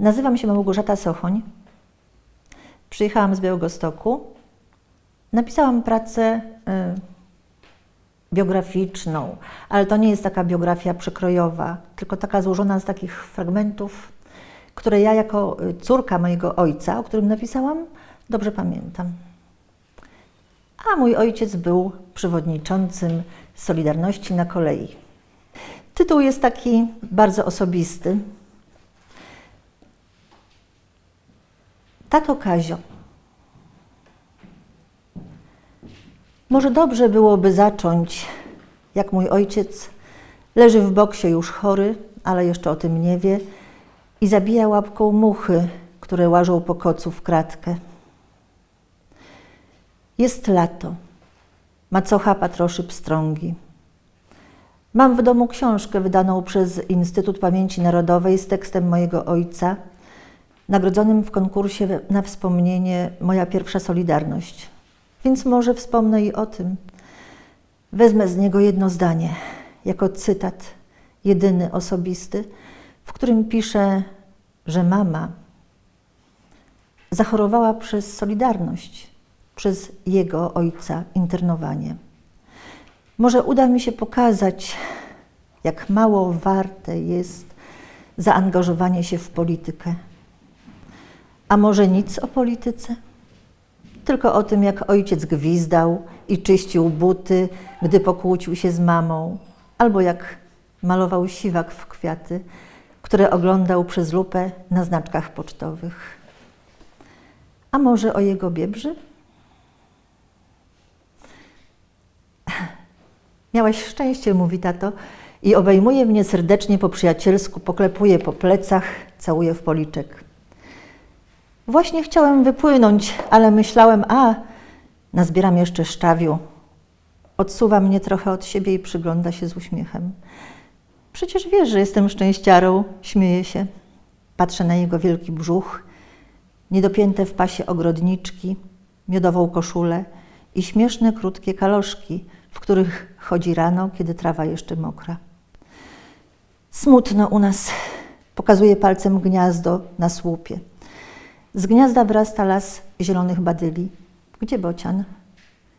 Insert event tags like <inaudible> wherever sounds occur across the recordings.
Nazywam się Małgorzata Sochoń. Przyjechałam z Białegostoku. Napisałam pracę y, biograficzną, ale to nie jest taka biografia przekrojowa, tylko taka złożona z takich fragmentów, które ja jako y, córka mojego ojca, o którym napisałam, dobrze pamiętam. A mój ojciec był przewodniczącym Solidarności na kolei. Tytuł jest taki bardzo osobisty. Tato Kazio. Może dobrze byłoby zacząć, jak mój ojciec leży w boksie już chory, ale jeszcze o tym nie wie i zabija łapką muchy, które łażą po kocu w kratkę. Jest lato. Macocha patroszy pstrągi. Mam w domu książkę wydaną przez Instytut Pamięci Narodowej z tekstem mojego ojca, nagrodzonym w konkursie na wspomnienie Moja pierwsza Solidarność. Więc może wspomnę i o tym. Wezmę z niego jedno zdanie, jako cytat, jedyny osobisty, w którym pisze, że mama zachorowała przez Solidarność, przez jego ojca internowanie. Może uda mi się pokazać, jak mało warte jest zaangażowanie się w politykę. A może nic o polityce? Tylko o tym, jak ojciec gwizdał i czyścił buty, gdy pokłócił się z mamą, albo jak malował siwak w kwiaty, które oglądał przez lupę na znaczkach pocztowych. A może o jego biebrzy? <laughs> Miałaś szczęście, mówi tato, i obejmuje mnie serdecznie po przyjacielsku, poklepuje po plecach, całuje w policzek. Właśnie chciałem wypłynąć, ale myślałem, a, nazbieram jeszcze szczawiu. Odsuwa mnie trochę od siebie i przygląda się z uśmiechem. Przecież wiesz, że jestem szczęściarą, śmieje się. Patrzę na jego wielki brzuch, niedopięte w pasie ogrodniczki, miodową koszulę i śmieszne, krótkie kaloszki, w których chodzi rano, kiedy trawa jeszcze mokra. Smutno u nas, pokazuje palcem gniazdo na słupie. Z gniazda wyrasta las zielonych badyli. Gdzie bocian?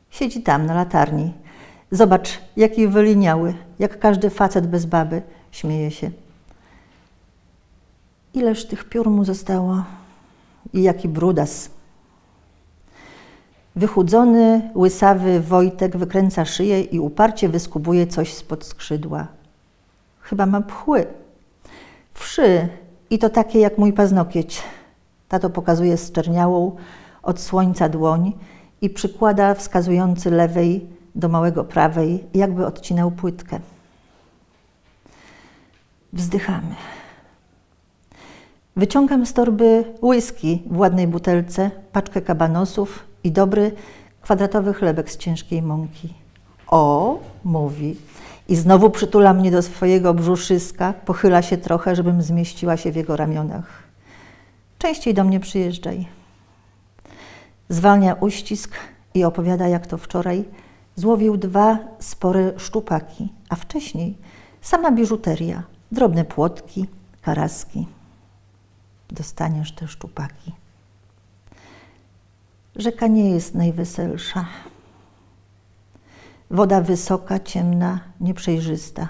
Siedzi tam, na latarni. Zobacz, jaki wyliniały, jak każdy facet bez baby, śmieje się. Ileż tych piór mu zostało i jaki brudas. Wychudzony, łysawy Wojtek wykręca szyję i uparcie wyskubuje coś spod skrzydła. Chyba ma pchły. Wszy i to takie jak mój paznokieć. Tato pokazuje zczerniałą od słońca dłoń i przykłada wskazujący lewej do małego prawej, jakby odcinał płytkę. Wzdychamy. Wyciągam z torby whisky w ładnej butelce, paczkę kabanosów i dobry kwadratowy chlebek z ciężkiej mąki. O, mówi. I znowu przytula mnie do swojego brzuszyska, pochyla się trochę, żebym zmieściła się w jego ramionach. Częściej do mnie przyjeżdżaj. Zwalnia uścisk i opowiada, jak to wczoraj złowił dwa spore szczupaki, a wcześniej sama biżuteria, drobne płotki, karaski. Dostaniesz te szczupaki. Rzeka nie jest najweselsza. Woda wysoka, ciemna, nieprzejrzysta.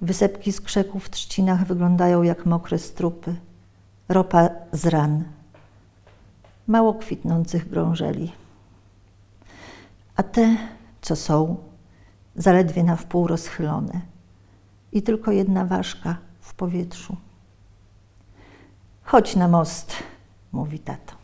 Wysepki z krzeków w trzcinach wyglądają jak mokre strupy. Ropa z ran. Mało kwitnących grążeli. A te, co są, zaledwie na wpół rozchylone. I tylko jedna ważka w powietrzu. Chodź na most, mówi tato.